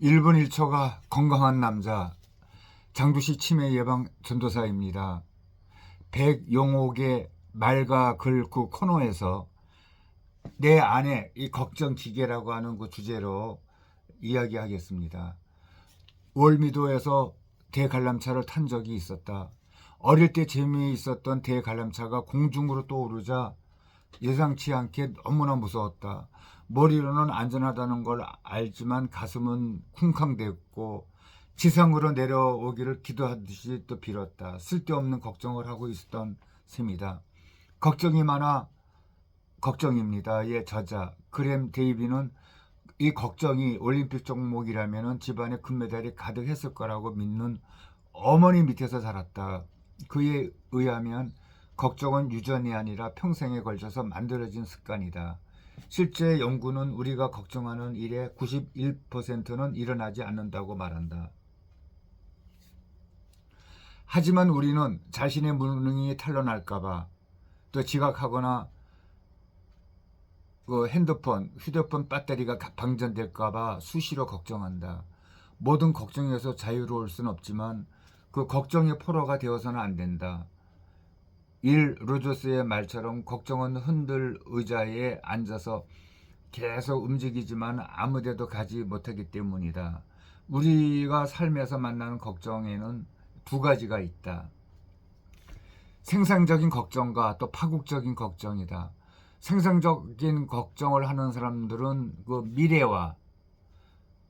1분 1초가 건강한 남자 장두시 치매 예방 전도사입니다. 백용옥의 말과 글그 코너에서 내 안에 이 걱정 기계라고 하는 그 주제로 이야기하겠습니다. 월미도에서 대관람차를 탄 적이 있었다. 어릴 때 재미있었던 대관람차가 공중으로 떠오르자 예상치 않게 너무나 무서웠다. 머리로는 안전하다는 걸 알지만 가슴은 쿵쾅댔고 지상으로 내려오기를 기도하듯이 또 빌었다. 쓸데없는 걱정을 하고 있었던 셈이다. 걱정이 많아 걱정입니다. 예, 저자 그램 데이비는 이 걱정이 올림픽 종목이라면 집안에 금메달이 가득했을 거라고 믿는 어머니 밑에서 자랐다. 그에 의하면 걱정은 유전이 아니라 평생에 걸쳐서 만들어진 습관이다. 실제 연구는 우리가 걱정하는 일의 91%는 일어나지 않는다고 말한다. 하지만 우리는 자신의 무능이 탄로날까봐 또 지각하거나 그 핸드폰, 휴대폰 배터리가 방전될까봐 수시로 걱정한다. 모든 걱정에서 자유로울 순 없지만 그 걱정의 포로가 되어서는 안 된다. 일 로저스의 말처럼 걱정은 흔들 의자에 앉아서 계속 움직이지만 아무데도 가지 못하기 때문이다. 우리가 삶에서 만나는 걱정에는 두 가지가 있다. 생산적인 걱정과 또 파국적인 걱정이다. 생산적인 걱정을 하는 사람들은 그 미래와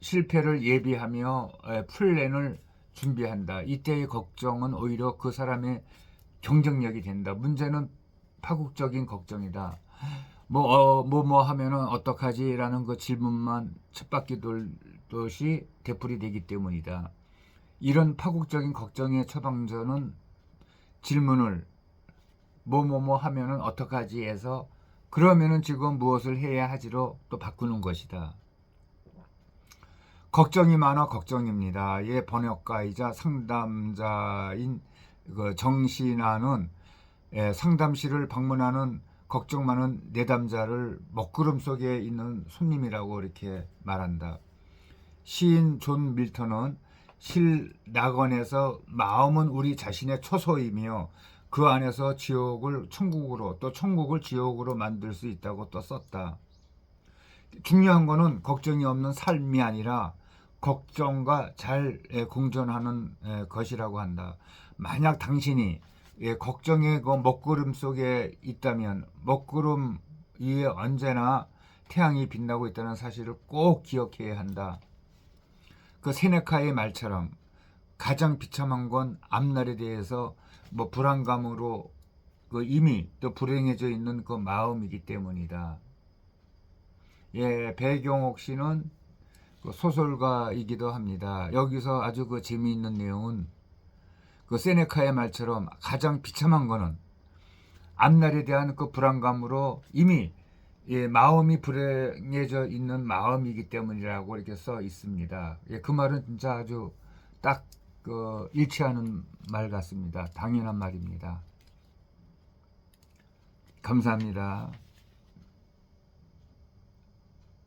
실패를 예비하며 에, 플랜을 준비한다. 이때의 걱정은 오히려 그 사람의 경쟁력이 된다. 문제는 파국적인 걱정이다. 뭐, 어, 뭐, 뭐 하면은 어떡하지? 라는 그 질문만 쳇바퀴 돌듯이 되풀이 되기 때문이다. 이런 파국적인 걱정의 처방전은 질문을 뭐, 뭐, 뭐 하면은 어떡하지? 해서 그러면은 지금 무엇을 해야 하지로 또 바꾸는 것이다. 걱정이 많아 걱정입니다. 예, 번역가이자 상담자인 그 정신아는 예, 상담실을 방문하는 걱정 많은 내담자를 먹구름 속에 있는 손님이라고 이렇게 말한다. 시인 존 밀턴은 실 낙원에서 마음은 우리 자신의 초소이며 그 안에서 지옥을 천국으로 또 천국을 지옥으로 만들 수 있다고 또 썼다. 중요한 거는 걱정이 없는 삶이 아니라 걱정과 잘 예, 공존하는 예, 것이라고 한다. 만약 당신이 예, 걱정의 그 먹구름 속에 있다면 먹구름 위에 언제나 태양이 빛나고 있다는 사실을 꼭 기억해야 한다. 그 세네카의 말처럼 가장 비참한 건 앞날에 대해서 뭐 불안감으로 그 이미 또 불행해져 있는 그 마음이기 때문이다. 예, 배경옥 씨는 그 소설가이기도 합니다. 여기서 아주 그 재미있는 내용은 그 세네카의 말처럼 가장 비참한 거는 앞날에 대한 그 불안감으로 이미 예, 마음이 불행해져 있는 마음이기 때문이라고 이렇게 써 있습니다. 예, 그 말은 진짜 아주 딱 그 일치하는 말 같습니다. 당연한 말입니다. 감사합니다.